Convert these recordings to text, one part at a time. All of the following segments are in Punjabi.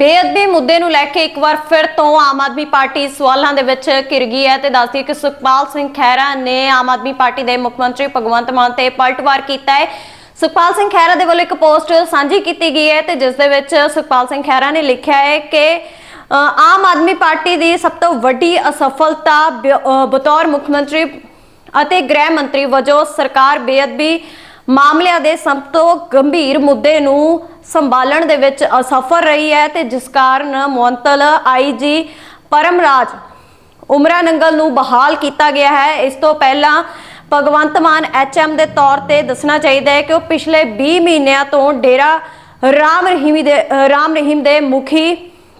ਬੇਅਦਬੀ ਮੁੱਦੇ ਨੂੰ ਲੈ ਕੇ ਇੱਕ ਵਾਰ ਫਿਰ ਤੋਂ ਆਮ ਆਦਮੀ ਪਾਰਟੀ ਸਵਾਲਾਂ ਦੇ ਵਿੱਚ ਘਿਰ ਗਈ ਹੈ ਤੇ ਦੱਸਦੀ ਕਿ ਸੁਖਪਾਲ ਸਿੰਘ ਖਹਿਰਾ ਨੇ ਆਮ ਆਦਮੀ ਪਾਰਟੀ ਦੇ ਮੁੱਖ ਮੰਤਰੀ ਭਗਵੰਤ ਮਾਨ ਤੇ ਪਲਟਵਾਰ ਕੀਤਾ ਹੈ। ਸੁਖਪਾਲ ਸਿੰਘ ਖਹਿਰਾ ਦੇ ਵੱਲੋਂ ਇੱਕ ਪੋਸਟ ਸਾਂਝੀ ਕੀਤੀ ਗਈ ਹੈ ਤੇ ਜਿਸ ਦੇ ਵਿੱਚ ਸੁਖਪਾਲ ਸਿੰਘ ਖਹਿਰਾ ਨੇ ਲਿਖਿਆ ਹੈ ਕਿ ਆਮ ਆਦਮੀ ਪਾਰਟੀ ਦੀ ਸਭ ਤੋਂ ਵੱਡੀ ਅਸਫਲਤਾ ਬਤੌਰ ਮੁੱਖ ਮੰਤਰੀ ਅਤੇ ਗ੍ਰਹਿ ਮੰਤਰੀ ਵਜੋਂ ਸਰਕਾਰ ਬੇਅਦਬੀ ਮਾਮਲਿਆਂ ਦੇ ਸਭ ਤੋਂ ਗੰਭੀਰ ਮੁੱਦੇ ਨੂੰ ਸੰਭਾਲਣ ਦੇ ਵਿੱਚ ਅਸਫਲ ਰਹੀ ਹੈ ਤੇ ਜਿਸ ਕਾਰਨ ਮੁਅੱਤਲ ਆਈਜੀ ਪਰਮਰਾਜ ਉਮਰਾ ਨੰਗਲ ਨੂੰ ਬਹਾਲ ਕੀਤਾ ਗਿਆ ਹੈ। ਇਸ ਤੋਂ ਪਹਿਲਾਂ ਭਗਵੰਤ ਮਾਨ ਐਚਐਮ ਦੇ ਤੌਰ ਤੇ ਦੱਸਣਾ ਚਾਹੀਦਾ ਹੈ ਕਿ ਉਹ ਪਿਛਲੇ 20 ਮਹੀਨਿਆਂ ਤੋਂ ਡੇਰਾ ਰਾਮ ਰਹੀਮੀ ਦੇ ਰਾਮ ਰਹੀਮ ਦੇ ਮੁਖੀ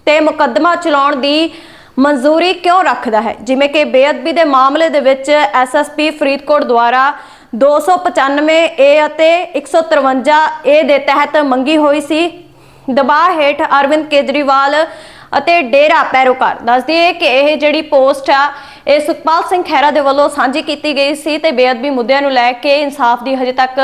ਤੇ ਮੁਕੱਦਮਾ ਚਲਾਉਣ ਦੀ ਮਨਜ਼ੂਰੀ ਕਿਉਂ ਰੱਖਦਾ ਹੈ? ਜਿਵੇਂ ਕਿ ਬੇਅਦਬੀ ਦੇ ਮਾਮਲੇ ਦੇ ਵਿੱਚ ਐਸਐਸਪੀ ਫਰੀਦਕੋਟ ਦੁਆਰਾ 295 ਏ ਅਤੇ 153 ਏ ਦੇ ਤਹਿਤ ਮੰਗੀ ਹੋਈ ਸੀ। ਦਬਾਅ ਹੇਠ ਅਰਵਿੰਦ ਕੇਜਰੀਵਾਲ ਅਤੇ ਡੇਰਾ ਪੈਰੋਕਾਰ। ਦੱਸਦੀ ਹੈ ਕਿ ਇਹ ਜਿਹੜੀ ਪੋਸਟ ਆ, ਇਹ ਸੁਖਪਾਲ ਸਿੰਘ ਖਹਿਰਾ ਦੇ ਵੱਲੋਂ ਸਾਂਝੀ ਕੀਤੀ ਗਈ ਸੀ ਤੇ ਬੇਅਦਬੀ ਮੁੱਦਿਆਂ ਨੂੰ ਲੈ ਕੇ ਇਨਸਾਫ ਦੀ ਹਜੇ ਤੱਕ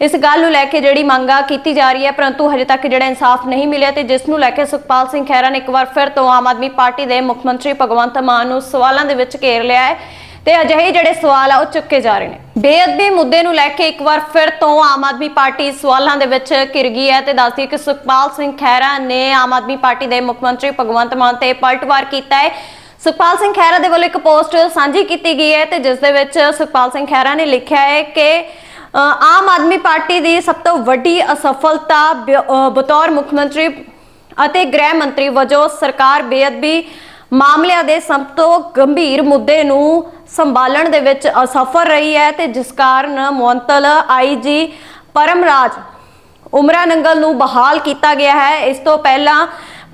ਇਸ ਗੱਲ ਨੂੰ ਲੈ ਕੇ ਜਿਹੜੀ ਮੰਗਾ ਕੀਤੀ ਜਾ ਰਹੀ ਹੈ, ਪਰੰਤੂ ਹਜੇ ਤੱਕ ਜਿਹੜਾ ਇਨਸਾਫ ਨਹੀਂ ਮਿਲਿਆ ਤੇ ਜਿਸ ਨੂੰ ਲੈ ਕੇ ਸੁਖਪਾਲ ਸਿੰਘ ਖਹਿਰਾ ਨੇ ਇੱਕ ਵਾਰ ਫਿਰ ਤੋਂ ਆਮ ਆਦਮੀ ਪਾਰਟੀ ਦੇ ਮੁੱਖ ਮੰਤਰੀ ਭਗਵੰਤ ਮਾਨ ਨੂੰ ਸਵਾਲਾਂ ਦੇ ਵਿੱਚ ਘੇਰ ਲਿਆ ਹੈ। ਤੇ ਅਜਿਹੇ ਜਿਹੜੇ ਸਵਾਲ ਆ, ਉਹ ਚੁੱਕੇ ਜਾ ਰਹੇ ਨੇ। ਬੇਅਦਬੀ ਮੁੱਦੇ ਨੂੰ ਲੈ ਕੇ ਇੱਕ ਵਾਰ ਫਿਰ ਤੋਂ ਆਮ ਆਦਮੀ ਪਾਰਟੀ ਸਵਾਲਾਂ ਦੇ ਵਿੱਚ ਘਿਰ ਗਈ ਹੈ ਤੇ ਦੱਸਦੀ ਕਿ ਸੁਖਪਾਲ ਸਿੰਘ ਖਹਿਰਾ ਨੇ ਆਮ ਆਦਮੀ ਪਾਰਟੀ ਦੇ ਮੁੱਖ ਮੰਤਰੀ ਭਗਵੰਤ ਮਾਨ ਤੇ ਪਲਟਵਾਰ ਕੀਤਾ ਹੈ। ਸੁਖਪਾਲ ਸਿੰਘ ਖਹਿਰਾ ਦੇ ਵੱਲੋਂ ਇੱਕ ਪੋਸਟ ਸਾਂਝੀ ਕੀਤੀ ਗਈ ਹੈ ਤੇ ਜਿਸ ਦੇ ਵਿੱਚ ਸੁਖਪਾਲ ਸਿੰਘ ਖਹਿਰਾ ਨੇ ਲਿਖਿਆ ਹੈ ਕਿ ਆਮ ਆਦਮੀ ਪਾਰਟੀ ਦੀ ਸਭ ਤੋਂ ਵੱਡੀ ਅਸਫਲਤਾ ਬ- ਬਤੌਰ ਮੁੱਖ ਮੰਤਰੀ ਅਤੇ ਗ੍ਰਹਿ ਮੰਤਰੀ ਵਜੋਂ ਸਰਕਾਰ ਬੇਅਦਬੀ ਮਾਮਲਿਆਂ ਦੇ ਸਭ ਤੋਂ ਗੰਭੀਰ ਮੁੱਦੇ ਨੂੰ ਸੰਭਾਲਣ ਦੇ ਵਿੱਚ ਅਸਫਲ ਰਹੀ ਹੈ ਤੇ ਜਿਸ ਕਾਰਨ ਮੁਅੱਤਲ ਆਈਜੀ ਪਰਮਰਾਜ ਉਮਰਾ ਨੰਗਲ ਨੂੰ ਬਹਾਲ ਕੀਤਾ ਗਿਆ ਹੈ। ਇਸ ਤੋਂ ਪਹਿਲਾਂ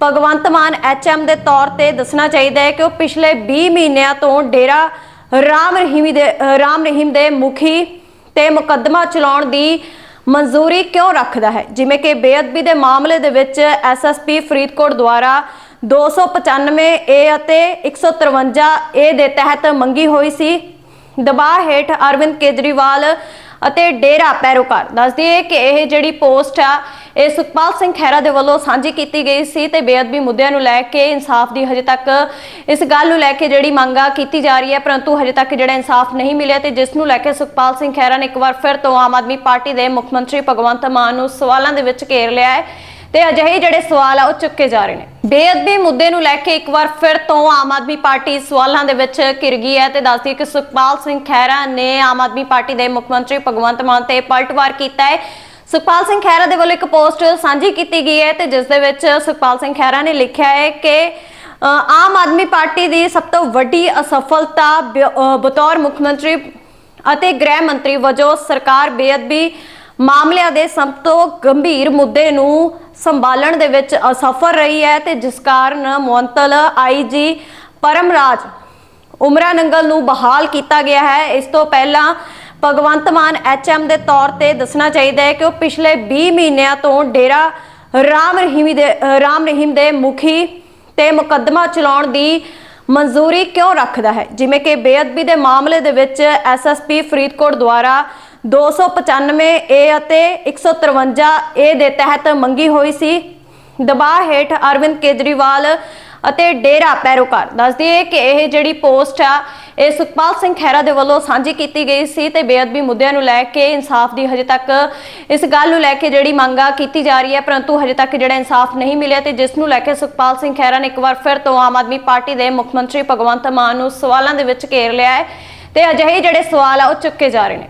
ਭਗਵੰਤ ਮਾਨ ਐਚਐਮ ਦੇ ਤੌਰ ਤੇ ਦੱਸਣਾ ਚਾਹੀਦਾ ਹੈ ਕਿ ਉਹ ਪਿਛਲੇ 20 ਮਹੀਨਿਆਂ ਤੋਂ ਡੇਰਾ ਰਾਮ ਰਹੀਮੀ ਦੇ, ਰਾਮ ਰਹੀਮ ਦੇ ਮੁਖੀ ਤੇ ਮੁਕੱਦਮਾ ਚਲਾਉਣ ਦੀ ਮਨਜ਼ੂਰੀ ਕਿਉਂ ਰੱਖਦਾ ਹੈ? ਜਿਵੇਂ ਕਿ ਬੇਅਦਬੀ ਦੇ ਮਾਮਲੇ ਦੇ ਵਿੱਚ ਐਸਐਸਪੀ ਫਰੀਦਕੋਟ ਦੁਆਰਾ 295 ਏ ਅਤੇ 153 ਏ ਦੇ ਤਹਿਤ ਮੰਗੀ ਹੋਈ ਸੀ। ਦਬਾਅ ਹੇਠ ਅਰਵਿੰਦ ਕੇਜਰੀਵਾਲ ਅਤੇ ਡੇਰਾ ਪੈਰੋਕਾਰ। ਦੱਸਦੀ ਹੈ ਕਿ ਇਹ ਜਿਹੜੀ ਪੋਸਟ ਆ, ਇਹ ਸੁਖਪਾਲ ਸਿੰਘ ਖਹਿਰਾ ਦੇ ਵੱਲੋਂ ਸਾਂਝੀ ਕੀਤੀ ਗਈ ਸੀ ਤੇ ਬੇਅਦਬੀ ਮੁੱਦਿਆਂ ਨੂੰ ਲੈ ਕੇ ਇਨਸਾਫ ਦੀ ਹਜੇ ਤੱਕ ਇਸ ਗੱਲ ਨੂੰ ਲੈ ਕੇ ਜਿਹੜੀ ਮੰਗਾ ਕੀਤੀ ਜਾ ਰਹੀ ਹੈ, ਪਰੰਤੂ ਹਜੇ ਤੱਕ ਜਿਹੜਾ ਇਨਸਾਫ ਨਹੀਂ ਮਿਲਿਆ ਤੇ ਜਿਸ ਨੂੰ ਲੈ ਕੇ ਸੁਖਪਾਲ ਸਿੰਘ ਖਹਿਰਾ ਨੇ ਇੱਕ ਵਾਰ ਫਿਰ ਤੋਂ ਆਮ ਆਦਮੀ ਪਾਰਟੀ ਦੇ ਮੁੱਖ ਮੰਤਰੀ ਭਗਵੰਤ ਮਾਨ ਨੂੰ ਸਵਾਲਾਂ ਦੇ ਵਿੱਚ ਘੇਰ ਲਿਆ ਹੈ। ਤੇ ਅਜਿਹੇ ਜਿਹੜੇ ਸਵਾਲ ਆ, ਉਹ ਚੁੱਕੇ ਜਾ ਰਹੇ ਨੇ। ਬੇਅਦਬੀ ਮੁੱਦੇ ਨੂੰ ਲੈ ਕੇ ਇੱਕ ਵਾਰ ਫਿਰ ਤੋਂ ਆਮ ਆਦਮੀ ਪਾਰਟੀ ਸਵਾਲਾਂ ਦੇ ਵਿੱਚ ਘਿਰ ਗਈ ਹੈ ਤੇ ਦੱਸਦੀ ਕਿ ਸੁਖਪਾਲ ਸਿੰਘ ਖਹਿਰਾ ਨੇ ਆਮ ਆਦਮੀ ਪਾਰਟੀ ਦੇ ਮੁੱਖ ਮੰਤਰੀ ਭਗਵੰਤ ਮਾਨ ਤੇ ਪਲਟਵਾਰ ਕੀਤਾ ਹੈ। ਸੁਖਪਾਲ ਸਿੰਘ ਖਹਿਰਾ ਦੇ ਵੱਲੋਂ ਇੱਕ ਪੋਸਟ ਸਾਂਝੀ ਕੀਤੀ ਗਈ ਹੈ ਤੇ ਜਿਸ ਦੇ ਵਿੱਚ ਸੁਖਪਾਲ ਸਿੰਘ ਖਹਿਰਾ ਨੇ ਲਿਖਿਆ ਹੈ ਕਿ ਆਮ ਆਦਮੀ ਪਾਰਟੀ ਦੀ ਸਭ ਤੋਂ ਵੱਡੀ ਅਸਫਲਤਾ ਬ- ਬਤੌਰ ਮੁੱਖ ਮੰਤਰੀ ਅਤੇ ਗ੍ਰਹਿ ਮੰਤਰੀ ਵਜੋਂ ਸਰਕਾਰ ਬੇਅਦਬੀ ਮਾਮਲਿਆਂ ਦੇ ਸਭ ਤੋਂ ਗੰਭੀਰ ਮੁੱਦੇ ਨੂੰ ਸੰਭਾਲਣ ਦੇ ਵਿੱਚ ਅਸਫਲ ਰਹੀ ਹੈ ਤੇ ਜਿਸ ਕਾਰਨ ਮੁਅੱਤਲ ਆਈਜੀ ਪਰਮਰਾਜ ਉਮਰਾ ਨੰਗਲ ਨੂੰ ਬਹਾਲ ਕੀਤਾ ਗਿਆ ਹੈ। ਇਸ ਤੋਂ ਪਹਿਲਾਂ ਭਗਵੰਤ ਮਾਨ ਐਚਐਮ ਦੇ ਤੌਰ ਤੇ ਦੱਸਣਾ ਚਾਹੀਦਾ ਹੈ ਕਿ ਉਹ ਪਿਛਲੇ 20 ਮਹੀਨਿਆਂ ਤੋਂ ਡੇਰਾ ਰਾਮ ਰਹੀਮੀ ਦੇ, ਰਾਮ ਰਹੀਮ ਦੇ ਮੁਖੀ ਤੇ ਮੁਕੱਦਮਾ ਚਲਾਉਣ ਦੀ ਮਨਜ਼ੂਰੀ ਕਿਉਂ ਰੱਖਦਾ ਹੈ? ਜਿਵੇਂ ਕਿ ਬੇਅਦਬੀ ਦੇ ਮਾਮਲੇ ਦੇ ਵਿੱਚ ਐਸਐਸਪੀ ਫਰੀਦਕੋਟ ਦੁਆਰਾ 295 ਏ ਅਤੇ 153 ਏ ਦੇ ਤਹਿਤ ਮੰਗੀ ਹੋਈ ਸੀ। ਦਬਾਅ ਹੇਠ ਅਰਵਿੰਦ ਕੇਜਰੀਵਾਲ ਅਤੇ ਡੇਰਾ ਪੈਰੋਕਾਰ। ਦੱਸਦੀ ਹੈ ਕਿ ਇਹ ਜਿਹੜੀ ਪੋਸਟ ਆ, ਇਹ ਸੁਖਪਾਲ ਸਿੰਘ ਖਹਿਰਾ ਦੇ ਵੱਲੋਂ ਸਾਂਝੀ ਕੀਤੀ ਗਈ ਸੀ ਤੇ ਬੇਅਦਬੀ ਮੁੱਦਿਆਂ ਨੂੰ ਲੈ ਕੇ ਇਨਸਾਫ ਦੀ ਹਜੇ ਤੱਕ, ਇਸ ਗੱਲ ਨੂੰ ਲੈ ਕੇ ਜਿਹੜੀ ਮੰਗਾ ਕੀਤੀ ਜਾ ਰਹੀ ਹੈ, ਪਰੰਤੂ ਹਜੇ ਤੱਕ ਜਿਹੜਾ ਇਨਸਾਫ ਨਹੀਂ ਮਿਲਿਆ ਤੇ ਜਿਸ ਨੂੰ ਲੈ ਕੇ ਸੁਖਪਾਲ ਸਿੰਘ ਖਹਿਰਾ ਨੇ ਇੱਕ ਵਾਰ ਫਿਰ ਤੋਂ ਆਮ ਆਦਮੀ ਪਾਰਟੀ ਦੇ ਮੁੱਖ ਮੰਤਰੀ ਭਗਵੰਤ ਮਾਨ ਨੂੰ ਸਵਾਲਾਂ ਦੇ ਵਿੱਚ ਘੇਰ ਲਿਆ ਹੈ ਤੇ ਅਜਿਹੇ ਜਿਹੜੇ ਸਵਾਲ ਆ, ਉਹ ਚੁੱਕੇ ਜਾ ਰਹੇ ਨੇ।